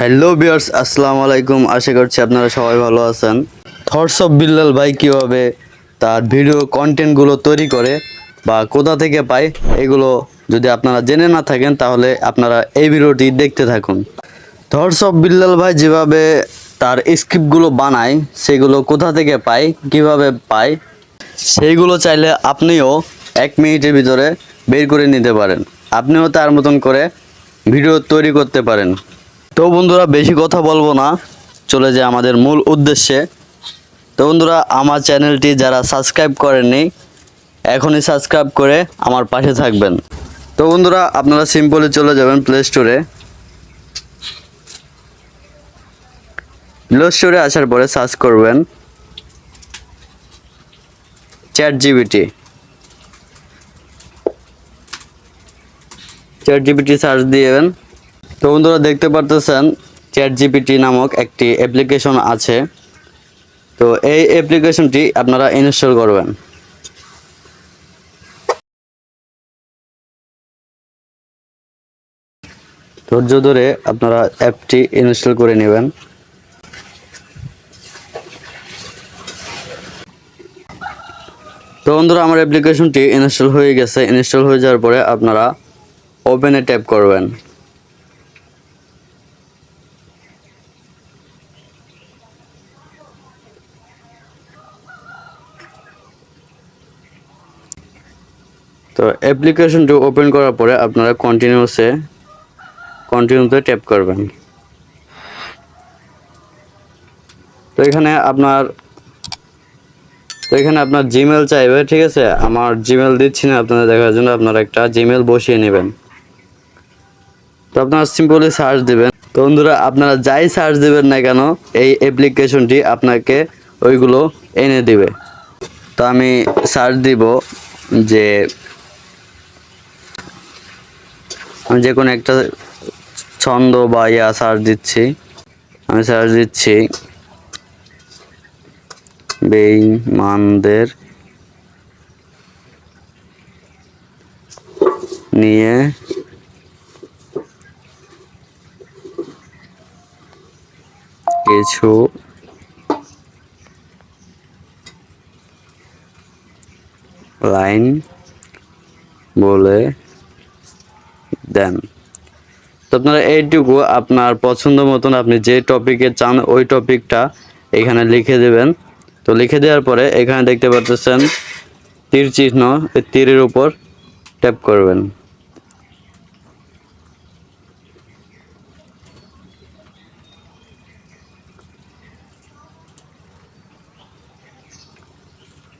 Hello বিয়ার্স আসসালামু আলাইকুম। আশা করছি আপনারা সবাই ভালো আছেন। থটস অফ বিল্লাল ভাই কীভাবে তার ভিডিও কন্টেন্টগুলো তৈরি করে বা কোথা থেকে পায়, এগুলো যদি আপনারা জেনে না থাকেন, তাহলে আপনারা এই ভিডিওটি দেখতে থাকুন। থটস অফ বিল্লাল ভাই যেভাবে তার স্ক্রিপ্টগুলো বানায়, সেগুলো কোথা থেকে পায়, কীভাবে পায়, সেইগুলো চাইলে আপনিও এক মিনিটের ভিতরে বের করে নিতে পারেন। আপনিও তার মতন করে ভিডিও তৈরি করতে পারেন। তো বন্ধুরা বেশি কথা বলব না, চলে যায় আমাদের মূল উদ্দেশ্যে। তো বন্ধুরা, আমার চ্যানেলটি যারা সাবস্ক্রাইব করেননি, এখনই সাবস্ক্রাইব করে আমার পাশে থাকবেন। তো বন্ধুরা, আপনারা সিম্পলি চলে যাবেন প্লে স্টোরে প্লে স্টোরে আসার পরে সার্চ করবেন chat GPT chat GPT search দিয়েবেন তো বন্ধুরা দেখতে পারতেছেন চ্যাট জিপিটি নামক একটি অ্যাপ্লিকেশন আছে। তো এই অ্যাপ্লিকেশনটি আপনারা ইনস্টল করবেন। ধৈর্য ধরে আপনারা অ্যাপটি ইনস্টল করে নেবেন। তো বন্ধুরা, আমার অ্যাপ্লিকেশনটি ইনস্টল হয়ে গেছে। ইনস্টল হয়ে যাওয়ার পরে আপনারা ওপেনে ট্যাপ করবেন। তো অ্যাপ্লিকেশনটি ওপেন করার পরে আপনারা কন্টিনিউসে কন্টিনিউতে ট্যাপ করবেন। তো এখানে আপনার, তো এখানে আপনার জিমেল চাইবে, ঠিক আছে? আমার জিমেল দিচ্ছি না, আপনাদের দেখার জন্য আপনারা একটা জিমেল বসিয়ে নেবেন। তো আপনারা সিম্পলি সার্চ দিবেন। তো বন্ধুরা, আপনারা যাই সার্চ দিবেন না কেন, এই অ্যাপ্লিকেশনটি আপনাকে ওইগুলো এনে দিবে। তো আমি সার্চ দিব যে আমি যে কোনো একটা ছন্দ বা ইয়া সার্চ দিচ্ছি। আমি সার্চ দিচ্ছি, বেইমানদের নিয়ে কিছু লাইন বলে দেন। তো আপনারা এইটুকু আপনার পছন্দ মতন আপনি যে টপিকে চান, ওই টপিকটা এখানে লিখে দেবেন। তো লিখে দেওয়ার পরে এখানে দেখতে পাচ্ছেন তীর চিহ্ন তীরের উপর ট্যাপ করবেন।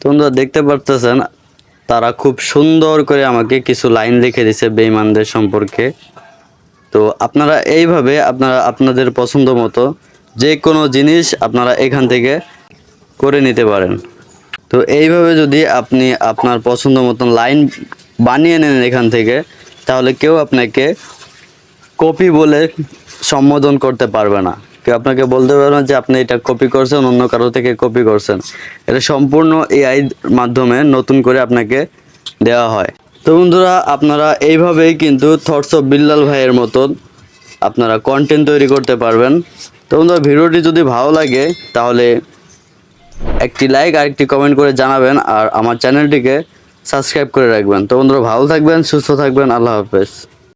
তোমরা দেখতে পারতেছেন তারা খুব সুন্দর করে আমাকে কিছু লাইন লিখে দিছে বেইমানদের সম্পর্কে। তো আপনারা এইভাবে আপনারা আপনাদের পছন্দ মতো যে কোনো জিনিস আপনারা এখান থেকে করে নিতে পারেন। তো এইভাবে যদি আপনি আপনার পছন্দ মতন লাইন বানিয়ে নেন এখান থেকে, তাহলে কেউ আপনাকে কপি বলে সম্বোধন করতে পারবে না। কেউ আপনাকে বলতে পারবে না যে আপনি এটা কপি করছেন, অন্য কারও থেকে কপি করছেন। এটা সম্পূর্ণ এআই মাধ্যমে নতুন করে আপনাকে দেওয়া হয়। তো বন্ধুরা, আপনারা এইভাবেই কিন্তু থটস অফ বিল্লাল ভাইয়ের মতন আপনারা কন্টেন্ট তৈরি করতে পারবেন। তো বন্ধুরা, ভিডিওটি যদি ভালো লাগে, তাহলে একটি লাইক আর একটি কমেন্ট করে জানাবেন আর আমার চ্যানেলটিকে সাবস্ক্রাইব করে রাখবেন। তো বন্ধুরা, ভালো থাকবেন, সুস্থ থাকবেন, আল্লাহ হাফেজ।